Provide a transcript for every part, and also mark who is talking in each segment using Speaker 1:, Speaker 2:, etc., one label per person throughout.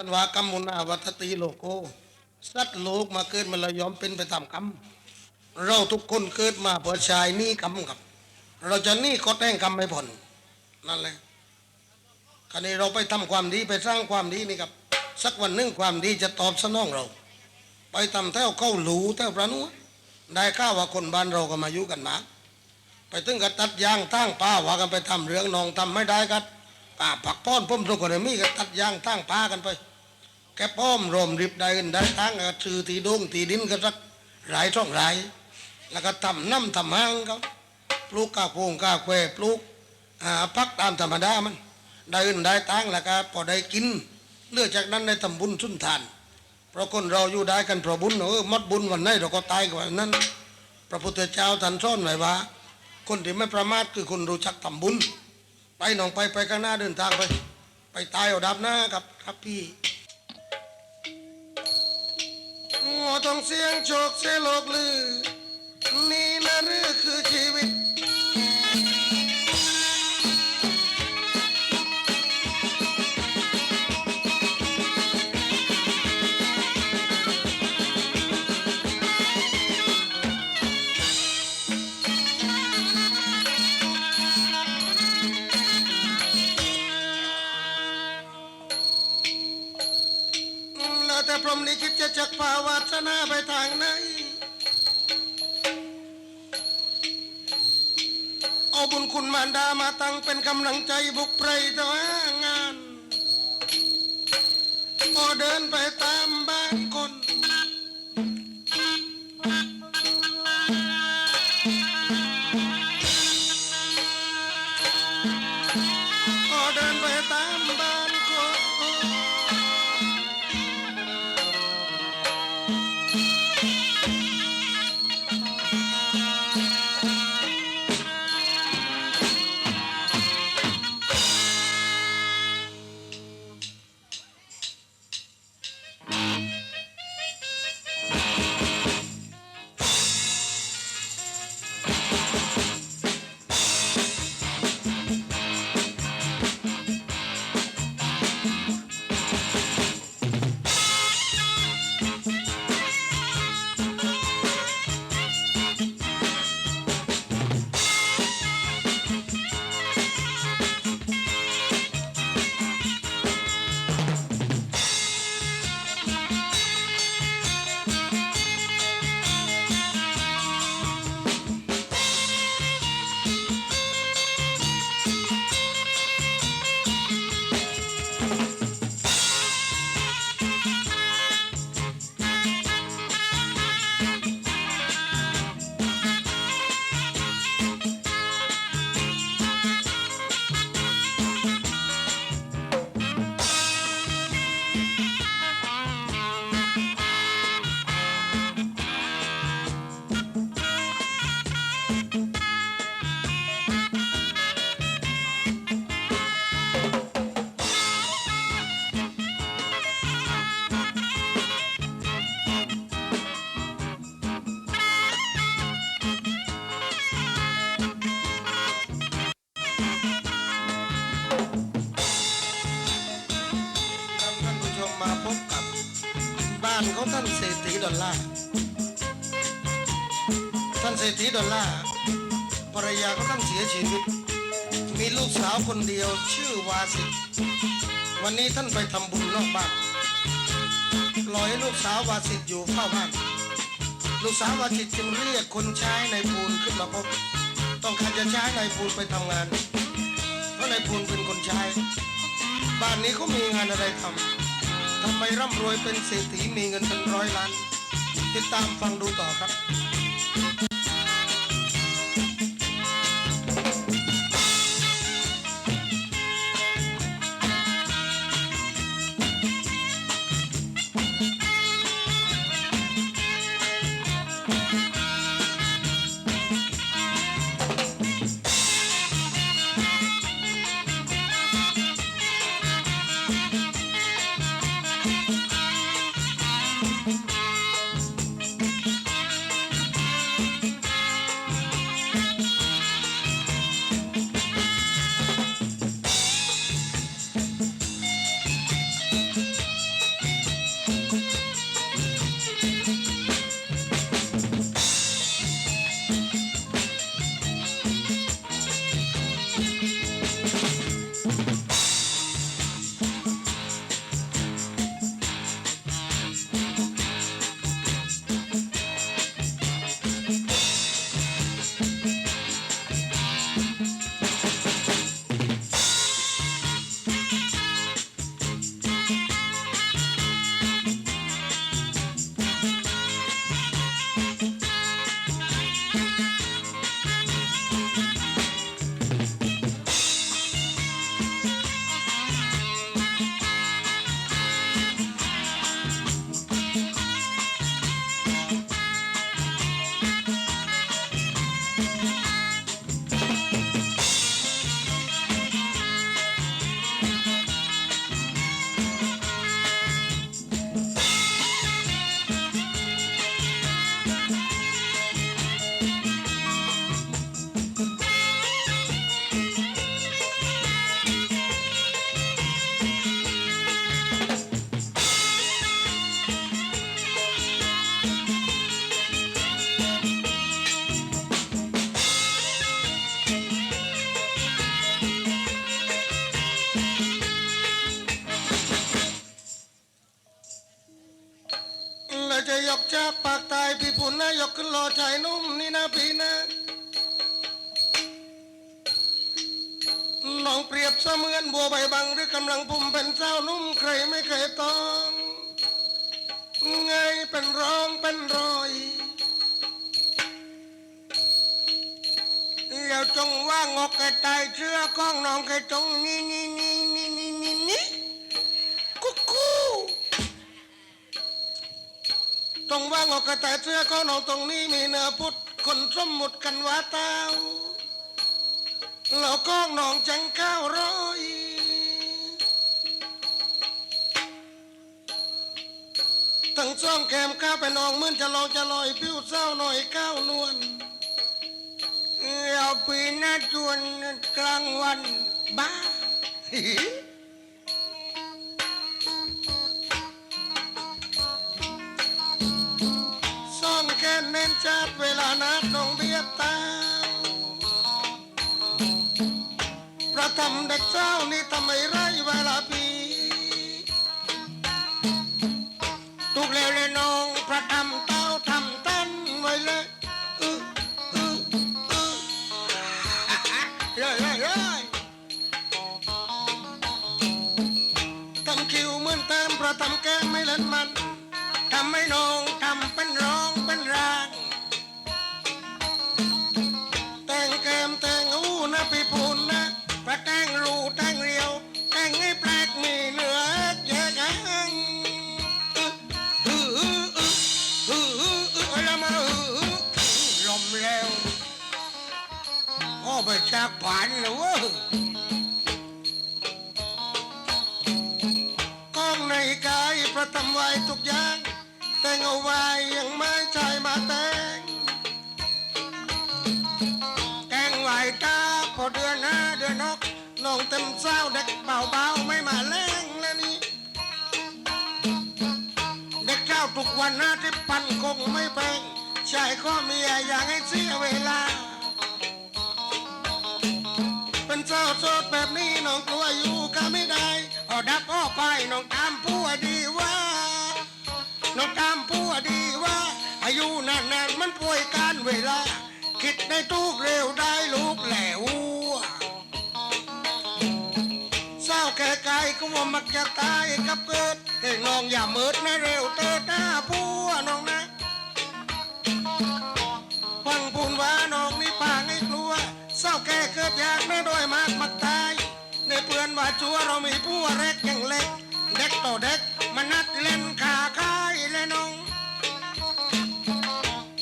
Speaker 1: ท่านว่ากรรมมุนาวัตติโลโกสัตว์โลกมาเกิดมันเลยยอมเป็นไปตามกรรม เราทุกคนเกิดมาเพื่อชายนี่กรรมกับ เราจะนี่ก็แต่งกรรมไม่ผ่อนนั่นแหละคราวนี้เราไปทำความดีไปสร้างความดีนี่ครับ สักวันหนึ่งความดีจะตอบสนองเรา ไปทำแถวเข้าหลูแถวพระนุได้ข้าวว่าคนบ้านเราก็มาอยู่กันมา ไปถึงกับตัดยางตั้งป้าว่ากันไปทำเรื่องนองทำไม่ได้กันป่าผักป้อนพุ่มทุกคนมีก็ตัดยางตั้งป้ากันไป แกป้อมรวมริบได้กันได้ตั้งก็ซื้อตีดงตีดินก็สักหลายช่องหลาย แล้วก็ทำน้ำทำห้างเขาปลูกกาโคงกาแควปลูกอ่าพักตามธรรมดามัน ได้อื่นได้ตั้งแล้วก็พอได้กินเลือกจากนั้นในทำบุญสุนทานเพราะคนเราอยู่ได้กันเพราะบุญเออหมดบุญวันไหนเราก็ตายกว่านั้น พระพุทธเจ้าท่านสอนไว้ว่า คนที่ไม่ประมาทคือคนรู้จักทำบุญ ไปหนองไปไปข้างหน้าเดินทางไป ไปตายเอาดับหน้ากับครับพี่ ต้องเสียงโชคเสียโลกลือ นี่นะหรือคือชีวิต แต่พรมนี้คิดจะจักพาวาสนาไปทางไหน เอาบุญคุณมารดามาตั้งเป็นกำลังใจบุกไพรต่องานพอเดินไปตามบ้านค อลลาร์ท่านเศรษฐีดอลลาร์ภรรยาของท่านเสียชีวิต มีลูกสาวคนเดียวชื่อวาสิวันนี้ท่านไปทำบุญนอกบ้านปล่อยให้ลูกสาววาสิตอยู่เฝ้าบ้าน ลูกสาววาสิตจึงเรียกคนใช้ในปูนขึ้นมาพบ ต้องการจะใช้ในปูนไปทำงาน เพราะในปูนเป็นคนใช้ บ้านนี้เขามีงานอะไรทำทำไมร่ำรวยเป็นเศรษฐีมีเงินเป็นร้อยล้าน ติดตามฟังดูต่อครับ Thank you. เจ้านุ่มใครไม่เคยต้อง ไงเป็นร้องเป็นรอยแล้วจงว่างอกแกตายเชื่อก้องน้องแกจงนี่นี่นี่นี่นี่นี่นี่กุ๊กกูจงว่างอกแกตายเชื่อก้องน้องตรงนี้มีเนื้อพุทธคนสมมุติกันว่าเต้าแล้วก็น้องจังเก้าร้อย ตั้งจ้องแคมข้าไปนองเหมื่อนจะลองจะลอยผิวเศร้าหน่อยก้าวนวลเอาปีหน้าจวนกลางวันบ้าซ่อนแค่เน้นจัดเวลานัดน้องเบียบตาประทำเด็กเจ้านี่ทำไมร ตุ ก็ไปจากผ่านแล้วเว้ยกล้องในกายประทำไว้ทุกอย่าง แต่งเอาไว้ยังไม่ใช่มาแต่งแกงไหวตาพอเดือนหน้าเดือนหกน้องเต็มเศร้าเด็กเบาๆไม่มาแรงแล้วนี่เด็กเจ้าทุกวันหน้าที่ปันคงไม่แพงชายข้อมีอย่างให้เสียเวลา เจ้าโสดแบบนี้น้องกลัวอยู่ก็ไม่ได้เอาดับอ้อไปน้องตามผู้ดีว่า น้องตามผู้ดีว่า อายุนานๆมันป่วยการเวลา คิดได้ทุกเร็วได้ลูกแหลวเศร้าแก่กายก็ว่ามักจะตายกับเกิดแต่น้องอย่าเมิดนะเร็วเตอหน้าผัวน้องนะ ก่เกิดอยากนะโดยมากมักตายในเพื่อนว่าชัวเรามีผัวเล็กอย่างเล็ก เด็กต่อเด็กมานัดเล่นขาคายและน้อง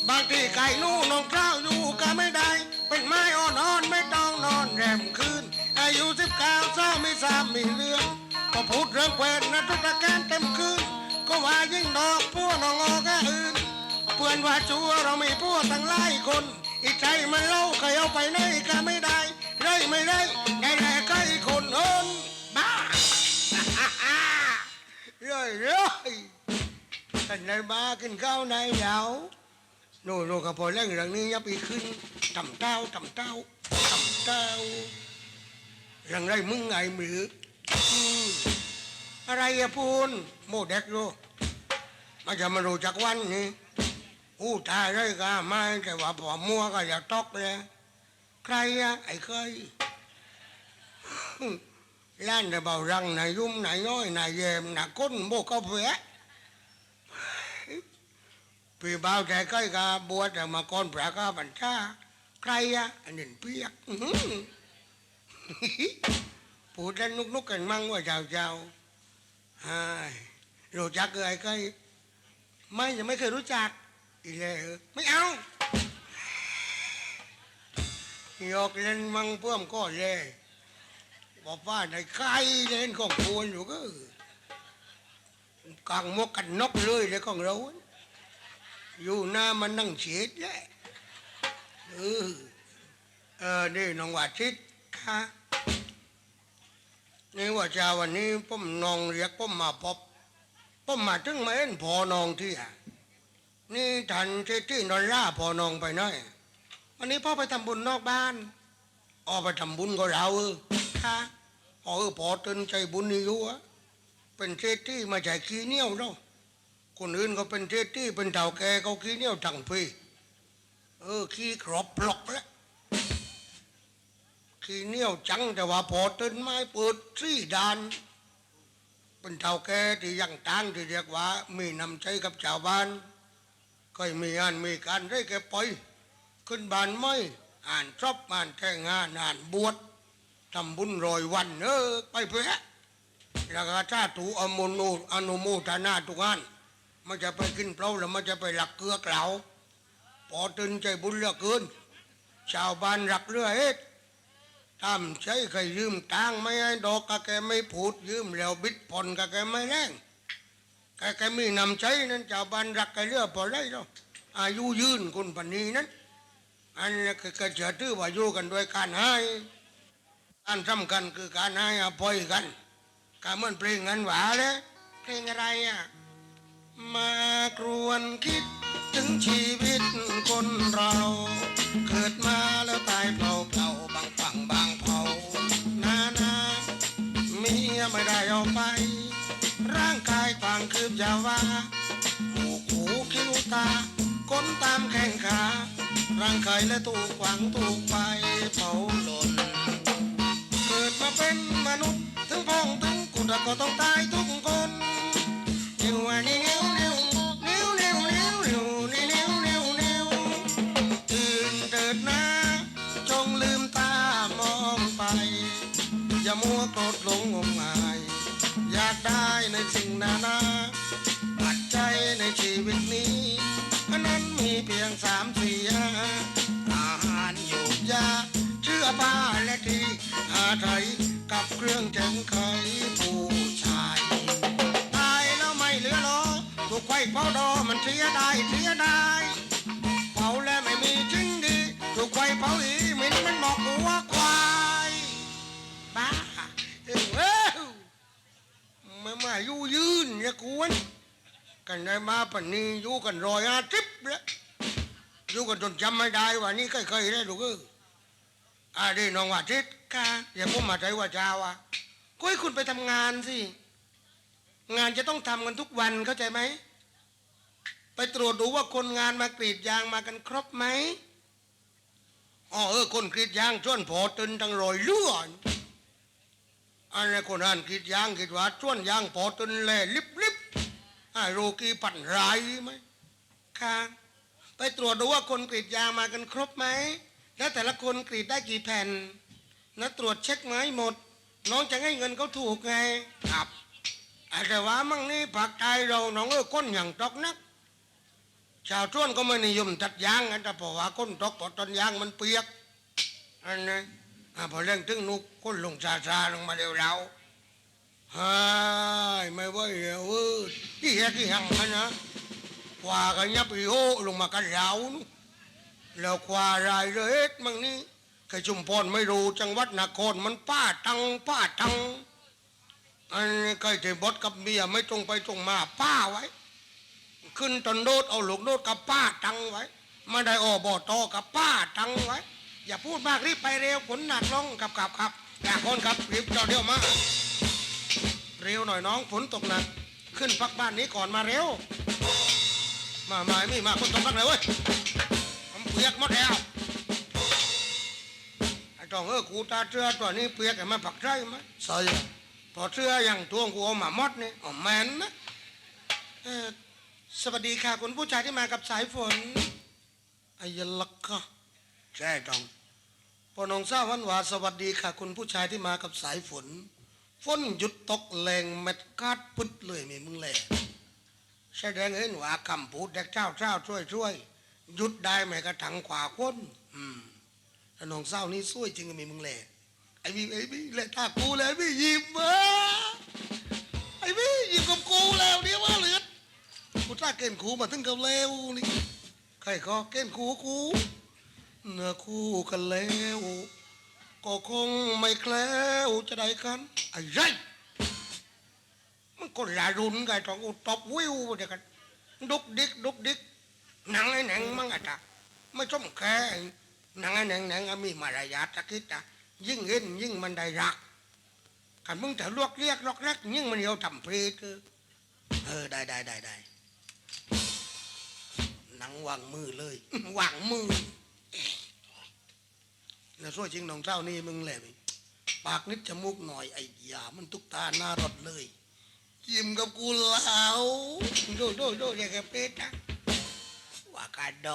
Speaker 1: บางทีไก่นู่นองเกล้าอยู่ก็ไม่ได้ เป็นไม้อ่อนๆไม่ต้องนอนแรมคืน อายุสิบเก้าเศร้าไม่ทราบมีเรื่องก็พูดเรื่องแควนนะทุกประการเต็มคืน ก็ว่ายิ่งดอกพวกน้องออกอื่น เพื่อนว่าชัวเรามีพวกตั้งหลายคนอีใจมันเล่าใครเอาไปไหนก็ไม่ได้ ไรไม่ได้ได้แต่ใครคนโอนบ้าเรื่อยเรื่อยๆกันในบ้ากินข้าวในเหยาโน่โน่ก็พอเรื่องเรื่องนี้ยับอีกขึ้นทำเต้าทำเต้าทำเต้าเรื่องไรมึงไงมืออืมอะไรอะพูนโมเด็กโยมาจะมารู้จักวันนี้อู้ตายเลยก็ไม่แต่ว่าพอมัวก็อย่าตอกเลย ใครอะไอ้เคยล้านแต่เบารังนายยุ่มนายน้อยนายเยมนายก้นโบกเอาเวะพี่บ่าวใจใกล้กับบวชแต่มาก่อนพระก็บัญชาใครอะอันนี้เปียกอื้อหือพูดเล่นนุกๆกันมั่งว่าเจ้าเจ้าไอ้ายรู้จักเอ่ยใครไม่ยังไม่เคยรู้จักอีเลยไม่เอา ยกเล่นมังเพื่อมก็เลยบอกว่าในใครเล่นของควรอยู่ก็กางมวกกันนกเลยเลยของเรา อยู่หน้ามันนั่งเฉียดแหละเออเออนี่น้องว่าชิดค่ะนี่ว่าจาวันนี้ผมนองเรียกผมมาพบผมมาถึงมาเอ็นพอนองที่อะนี่ทันที่ที่นอนล่าพอนองไปหน่อย วันนี้พ่อไปทำบุญนอกบ้านออกไปทำบุญก็เราเออค่ะอ๋อเออพอตื่นใจบุญนี่อยู่อะเป็นเศรษฐีมาจากขี้เหนียวเนาะคนอื่นเขาเป็นเทศที่เป็นเต่าแกเขาขี้เหนียวถังพีเออขี้ครอบปลอกแล้วขี้เหนียวจังแต่ว่าพอต้นไม้เปิดสี่ดานเป็นเท่าแก่ที่ยังตั้งที่เรียกว่า มีน้ำใจกับชาวบ้านก็มีงานมีการได้แกไป ขึ้นบ้านไม่อ่านชอบอ่านแต่งานอ่านบวชทำบุญรอยวันเออไปเพื่อแล้วก็ถ้าถูอมโนอนุโมทนาทุกงานมันจะไปกินเปล่าแล้วมันจะไปหลักเกลือเกลาพอตื่นใจบุญเหลือเกิน ชาวบ้านรักเรือเอ็ดทำใช้เคยยืมตังไม่ให้ดอกก็แกไม่พูดยืมแล้วบิดผ่อนก็แกไม่แรงแกแกมีนำใจนั้นชาวบ้านรักแกเรือพอได้หรอกอายุยืนคนปานนีนั้น อันนี้ก็ก็จะถือว่าอยู่กันด้วยการให้การสำคัญคือการให้อภัยกันการเหมือนเพลงนั้นหวาเลยเพลงอะไรอะมากรวนคิดถึงชีวิตคนเรา เกิดมาแล้วตายเปล่าเปล่าบางฝั่งบางเผานานาเมียไม่ได้เอาไป ร่างกายต่างคืบยาวาหูหูคิ้วตาก้นตามแข้งขา ร่างกายและถูกขวางถูกไฟเผาหล่น เกิดมาเป็นมนุษย์ถึงพ้องถึงกุฎก็ต้องตายทุกคนนิ้วอันนี้นิ้วนิ้วนิ้วนิ้วนิ้วนิ้วนิ้วนิ้วนิ้วตื่นเถิดนะจงลืมตามองไป อย่ามัวโกรธหลงงมงาย อยากได้ในสิ่งนานาปัจจัยในชีวิตนี้ นนั้นมีเพียงสามสี่ยาอาหารอยู่ยาเชื่อผ้าและที่อาไทยกับเครื่องแจงไขผู้ชายตายแล้วไม่เหลือหรอถูกไฟเผาดอมันเสียดายเสียดายเผาแล้วไม่มีจริงดี ถูกไฟเผาอีหมินมันบอกหัวควายบ้าเอ้ยมามาอยู่ยืนเนี่ยกวน กันได้มาปันนี้อยู่กันรอยอาทิตย์แล้วอยู่กันจนจำไม่ได้ว่านี่เคยๆได้ลูกเออาดีน้องว่าทิศค่ะอย่าพูดมาใจว่าเจ้าอะก็ให้คุณไปทำงานสิ งานจะต้องทำกันทุกวันเข้าใจไหม ไปตรวจดูว่าคนงานมากรีดยางมากันครบไหมอ๋อเออคนกรีดยางช่วนพอตึนตั้งรอยเลือดอันนี้คนอ่านกรีดยางกรีดว่าช่วนยางพอตึนแลลิบลิบ ไอ้โรกีปั่นไรไหมค่ะไปตรวจดูว่าคนกรีดยางมากันครบไหม แล้วแต่ละคนกรีดได้กี่แผ่น แล้วตรวจเช็คไหมหมด น้องจะให้เงินเขาถูกไง ครับอแต่ว่ามั่งนี่ผักไทยเราน้องเออก้นอย่างตอกนัก ชาวช่วนก็ไม่นิยมตัดยางกันแต่พราะว่าก้นตอกพราะต้นยางมันเปียกอันนี้พอเรื่องถึงนุกก้นลงซาซาลงมาเร็วเราฮายไม่ไหวแล้วเออที่แยกที่หังนะกว่ากันยับอีโอลงมากันเรานู่นแล้วกว่ารายเอ็ดมั่งนี่ใครชุมพรไม่รู้จังหวัดนครมันป้าตังป้าตังอันใกล้จะบดกับเมียไม่ตรงไปตรงมาป้าไว้ ขึ้นตนโดดเอาหลกโดดกับป้าตังไว้ไม่ได้ออบอตอกับป้าตังไว้ อย่าพูดมากรีบไปเร็วขนหนักลงกับกับครับอยาคนครับรีบจอดเดียวมา เร็วหน่อยน้องฝนตกหนัก ขึ้นพักบ้านนี้ก่อนมาเร็ว มามาไม่มาคนตกพักเลยเว้ยผมเปียกหมดแล้วไอ้จองเออกูตาเชื่อตัวนี้เปียกไอ้มาปักใจไหมใส่พอเชื่ออย่างทวงกูเอาหมามดนี่อ๋อแมนนะเออสวัสดีค่ะคุณผู้ชายที่มากับสายฝนอายลักค่ะใช่จองพอน้องทราบวันว่าสวัสดีค่ะ คุณผู้ชายที่มากับสายฝน ฝนหยุดตกแรงเม็ดกาดปึ๊ดเลยมีมึงแหล่แสดงเห็นว่าคำพูดเด็กเจ้าเจ้าช่วยช่วยหยุดได้ไหมกระถังขวาก้นอืมแล้วน้องเศร้านี่ซวยจริงมีมึงแหล่ไอ้พี่ไอ้พี่แหล่ากูเลยพี่ยิ้มมาไอ้พี่ยิ้มกับกูแล้วเนี่ยว่าเหลือดกูตาเกณฑ์กูมาถึงกับเลวนี่ใครก็เกณฑ์กูกูเนื้อคู่กันแล้ว ก็คงไม่แคล้วจะได้กันไอ้ไรมันก็ลารุนกันตองอุตบวิวเดียวกันดุกดิกดุกดิกหนังไอ้หนังมั่งอะจ้ะไม่ชมแค่หนังไอ้หนังหนังอะมีมารยาทตะคิดจ้ะยิ่งเห็นยิ่งมันได้รักขันมึงจะลวกเรียกลอกแรกยิ่งมันเดียวทำเพลเออเออได้ได้ได้ได้หนังวางมือเลยวางมือ แล้วช่วยจริงน้องเจ้านี่มึงแหละปากนิดจมูกหน่อยไอ้ยามันตุกตาหน้ารถเลยยิ้มกับกูแล้วโดโดโดอย่าแกเป็ดนะว่ากาโด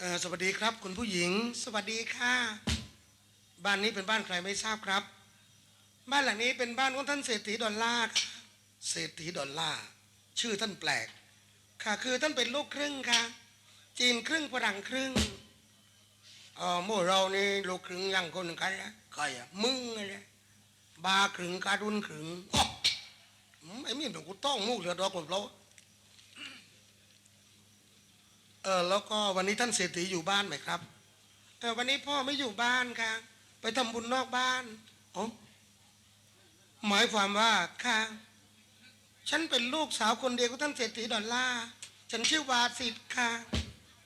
Speaker 1: อสวัสดีครับ คุณผู้หญิง สวัสดีค่ะ บ้านนี้เป็นบ้านใครไม่ทราบครับ บ้านหลังนี้เป็นบ้านของท่านเศรษฐีดอลลาร์ค่ะเศรษฐีดอลลาร์ชื่อท่านแปลก ค่ะคือท่านเป็นลูกครึ่งค่ะ จีนครึ่งฝรั่งครึ่งเออหมู่เรานี่ลูกครึ่งยังคนกันนะใครอะมึงไงนะบาครึ่งการุนครึ่งอ๊ะอืมไอ้มีหนูกูต้องมูกเหลือดอกหมดแล้วเออแล้วก็วันนี้ท่านเศรษฐีอยู่บ้านไหมครับเออวันนี้พ่อไม่อยู่บ้านค่ะ ไปทำบุญนอกบ้านอ๋อหมายความว่าค่ะ ฉันเป็นลูกสาวคนเดียวของท่านเศรษฐีดอลลาร์ฉันชื่อวาสิทธ์ค่ะ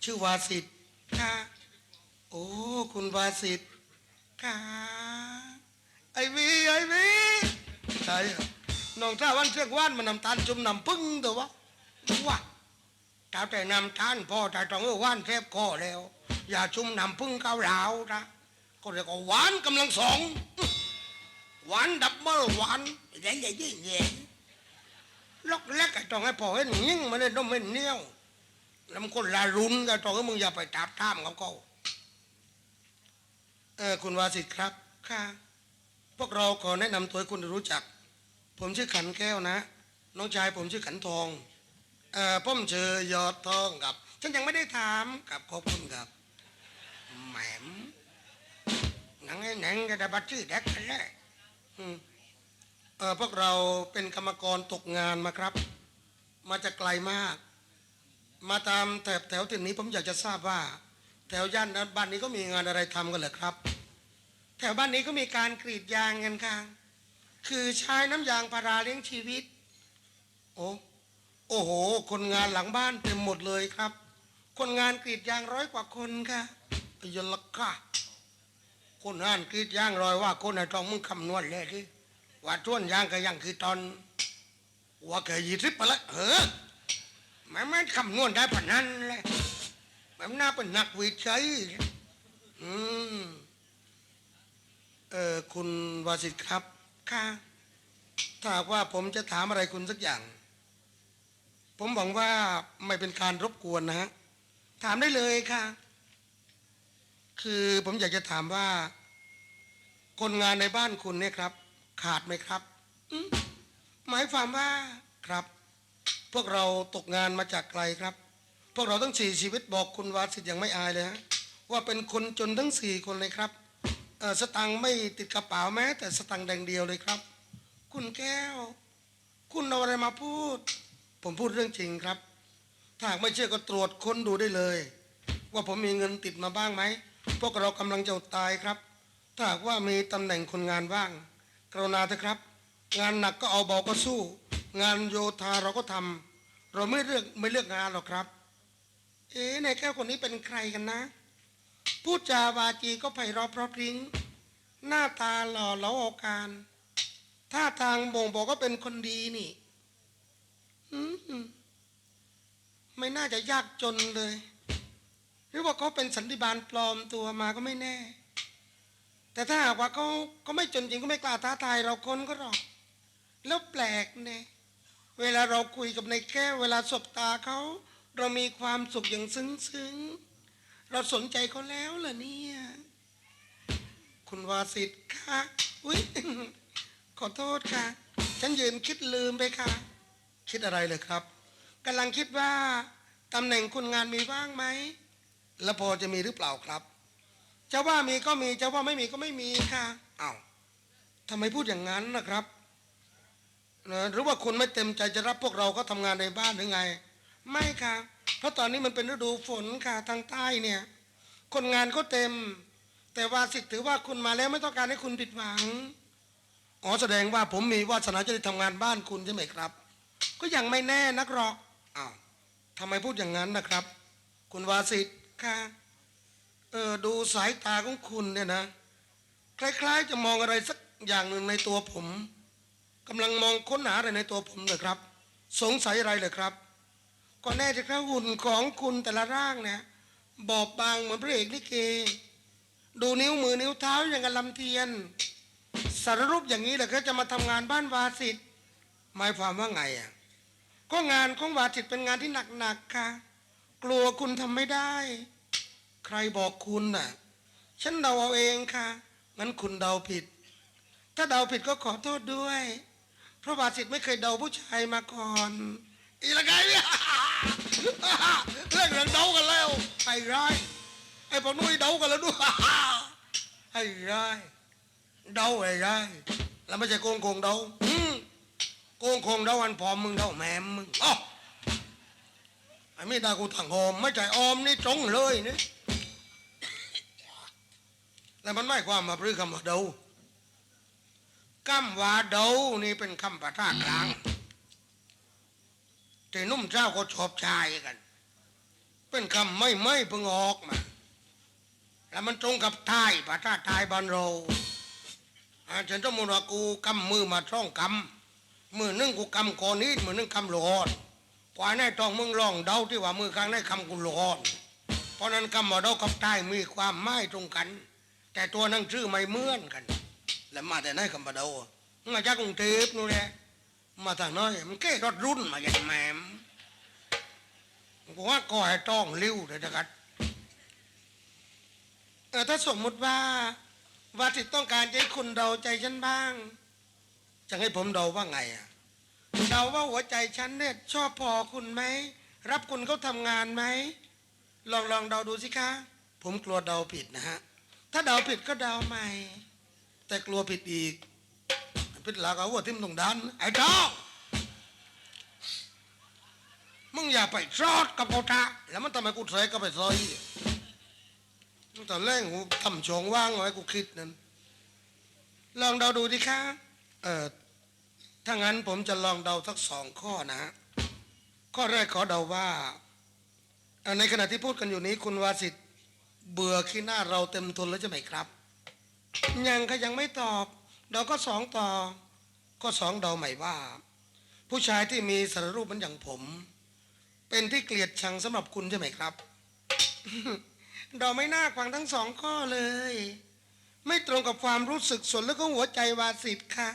Speaker 1: ชื่อวาสิทธ์ค่ะ โอ้คุณวาสิทธ์ค่ะ ไอวีไอวีใช่อะน้องท่าวันเชือกว่านมันนำตาลจุ่มนำพึ่งตัววะว่าถ้าแต่นำทานพ่อแต่ต้องเออว่านแทบคอแล้ว อย่าจุ่มนำพึ่งก้าวราวนะก็เรียกว่าหวานกำลังสอง หวานดับเบิลหวานใหญ่ใหญ่ใหญ่ ล็อกแรกก็ต้องให้พอให้ยิ่งมาเลยต้องไม่เนี้ยวแล้วมันคนละรุนก็ต้องให้มึงอย่าไปตาบท่ามเขาเขาเออคุณวาสิทธิ์ครับค่ะพวกเราขอแนะนำตัวให้คุณรู้จัก ผมชื่อขันแก้วนะ น้องชายผมชื่อขันทองเอ่อผมเจอยอดทองครับ ฉันยังไม่ได้ถามกับขอบคุณครับแหมหนังไอ้หนังก็ได้บัตรชื่อแดกกันแล้วอืม พวกเราเป็นกรรมกรตกงานมาครับ มาจากไกลมาก มาตามแถบแถวถิ่นนี้ผมอยากจะทราบว่า แถวย่านนั้นบ้านนี้ก็มีงานอะไรทำกันเหรอครับ แถวบ้านนี้ก็มีการกรีดยางกันค่ะคือใช้น้ำยางพาราเลี้ยงชีวิต โอ้โอ้โห คนงานหลังบ้านเต็มหมดเลยครับ คนงานกรีดยางร้อยกว่าคนค่ะยลค่ะคนอ่านกรีดยางร้อยว่าคนไอ้ตองมึงคำนวณเลยที่ ว่าท่วนย่างก็ยังคือตอนว่าแกยี่สิบไปละเออมันไม่คำนวณได้ปานนั้นเลยมันน่าเป็นนักวิจัยอืมเออคุณวาสิทธิ์ครับค่ะถ้าว่าผมจะถามอะไรคุณสักอย่าง ผมหวังว่าไม่เป็นการรบกวนนะฮะถามได้เลยค่ะ คือผมอยากจะถามว่า คนงานในบ้านคุณเนี่ยครับ ขาดไหมครับหมายความว่าครับ พวกเราตกงานมาจากไกลครับ พวกเราทั้งสี่ชีวิตบอกคุณวาสิทธิ์ยังไม่อายเลยฮะว่าเป็นคนจนทั้งสี่คนเลยครับสตังไม่ติดกระเป๋าแม้ แต่สตังแดงเดียวเลยครับ คุณแก้ว คุณเอาอะไรมาพูด ผมพูดเรื่องจริงครับ ถ้าไม่เชื่อก็ตรวจค้นดูได้เลย ว่าผมมีเงินติดมาบ้างไหมพวกเรากำลังจะตายครับ ถ้าว่ามีตำแหน่งคนงานว่าง กรุณาเถอะครับ งานหนักก็เอาเบาก็สู้ งานโยธาเราก็ทำเราไม่เลือกไม่เลือกงานหรอกครับ เอ๊ะในแก้วคนนี้เป็นใครกันนะ พูดจาวาจีก็ไพเราะเพราะพริ้ง หน้าตาหล่อเหลาเอาการท่าทางบ่งบอกว่าเป็นคนดีนี่อืมไม่น่าจะยากจนเลย หรือว่าเขาเป็นสันติบาลปลอมตัวมาก็ไม่แน่ แต่ถ้าหากว่าเขาเขาไม่จนจริงก็ไม่กล้าท้าทายเราคนก็หรอก แล้วแปลกเนี่ยเวลาเราคุยกับในแก้วเวลาสบตาเขาเรามีความสุขอย่างซึ้งซึ้งๆเราสนใจเขาแล้วเหรอเนี่ย คุณวาสิทธิ์ค่ะอุ้ยขอโทษค่ะ ฉันยืนคิดลืมไปค่ะ คิดอะไรเลยครับกำลังคิดว่าตำแหน่งคนงานมีว่างไหม แล้วพอจะมีหรือเปล่าครับ จะว่ามีก็มีจะว่าไม่มีก็ไม่มีค่ะอ้าวทำไมพูดอย่างนั้นนะครับนะหรือว่าคุณไม่เต็มใจจะรับพวกเราก็ทำงานในบ้านหรือไง ไม่ค่ะ เพราะตอนนี้มันเป็นฤดูฝนค่ะทางใต้เนี่ย คนงานก็เต็ม แต่ว่าสิทธิ์ถือว่าคุณมาแล้วไม่ต้องการให้คุณผิดหวังอ๋อแสดงว่าผมมีวาสนาจะได้ทำงานบ้านคุณใช่ไหมครับ ก็ยังไม่แน่นักหรอกอ้าวทำไมพูดอย่างนั้นนะครับ คุณวาสิทธิ์ค่ะ เออดูสายตาของคุณเนี่ยนะ คล้าย ๆ จะมองอะไรสักอย่างหนึ่งในตัวผมกำลังมองค้นหาอะไรในตัวผมเลยครับ สงสัยอะไรเลยครับก็แน่จะครับหุ่นของคุณแต่ละร่างเนี่ยบอบบางเหมือนพระเอกลิเก ดูนิ้วมือนิ้วเท้าอย่างกับลำเทียน สารรูปอย่างนี้แหละก็จะมาทำงานบ้านวาสิตหมายความว่าไงอะก็งานของวาสิตเป็นงานที่หนักๆค่ะ กลัวคุณทำไม่ได้ ใครบอกคุณน่ะ ฉันเดาเอาเองค่ะงั้นคุณเดาผิด ถ้าเดาผิดก็ขอโทษด้วย เพราะวาสิตไม่เคยเดาผู้ชายมาก่อน อีละไงเนี่ยเรื่องเรื่องเดากันแล้วไอ้ร้ายไอ้พวกนุ้ยเดากันแล้วด้วยไอ้ร้ายเดาไอ้ร้ายแล้วไม่ใช่โกงโกงเดาโกงโกงเดาวันพอมมึงเดาแม่มึงอ๋อไอ้ไม่ได้กูถังหอมไม่ใช่ออมนี่ตรงเลยนี่ แล้วมันไม่ความมาพรือคำว่าเดาคำว่าเดานี่เป็นคำภาษากลางแต่นุ่มเจ้าก็ชอบชายกัน เป็นคำไม่ไม่เพิ่งออกมา แล้วมันตรงกับไทยภาษาไทยบ้านเราอาฉันต้องมติว่ากูกำมือมาช่องกำมือนึ่งกูกำคอนี้มือนึ่งกำหลอนกว่าในต้องมึงลองเดาที่ว่ามือข้างในคำกูหลอนเพราะนั้นคำว่าเดากับไทยมีความไม่ตรงกัน แต่ตัวนั่งชื่อไม่เหมือนกัน แล้วมาแต่ไหนคำว่าเดาอะมาจากกรุงเทพนู่นแหละมาทางน้อยมันแค่รถรุ่นมาอย่างแหมมกูว่าก็ให้ต้องริ้วเลยนะครับเออถ้าสมมุติว่าว่าสิตต้องการให้คุณเดาใจฉันบ้าง จะให้ผมเดาว่าไงอะเดาว่าหัวใจฉันเนี่ยชอบพอคุณไหมรับคุณเขาทำงานไหมลองลองเดาดูสิคะ ผมกลัวเดาผิดนะฮะ ถ้าเดาผิดก็เดาใหม่ แต่กลัวผิดอีกผิดหลักเอาว่าทิมตรงดันไอ้ดอกมึงอย่าไปซอดกับเขาท่าแล้วมันทำไมกูใส่ก็ไปซอยตั้งแต่แรกกูทำช่องว่างไว้กูคิดนั่นลองเดาดูดิคะเออถ้างั้นผมจะลองเดาสักสองข้อนะ ข้อแรกขอเดาว่า ในขณะที่พูดกันอยู่นี้คุณวาสิทธิ์ เบื่อขี้หน้าเราเต็มทนแล้วใช่ไหมครับ ยังก็ยังไม่ตอบเดาก็สองต่อ ก็สองเดาใหม่ว่า ผู้ชายที่มีสารรูปเหมันอย่างผม เป็นที่เกลียดชังสำหรับคุณใช่ไหมครับเราไม่น่าฟังทั้งสองข้อเลย ไม่ตรงกับความรู้สึกส่วนแล้วก็หัวใจวาสิทธ์ค่ะ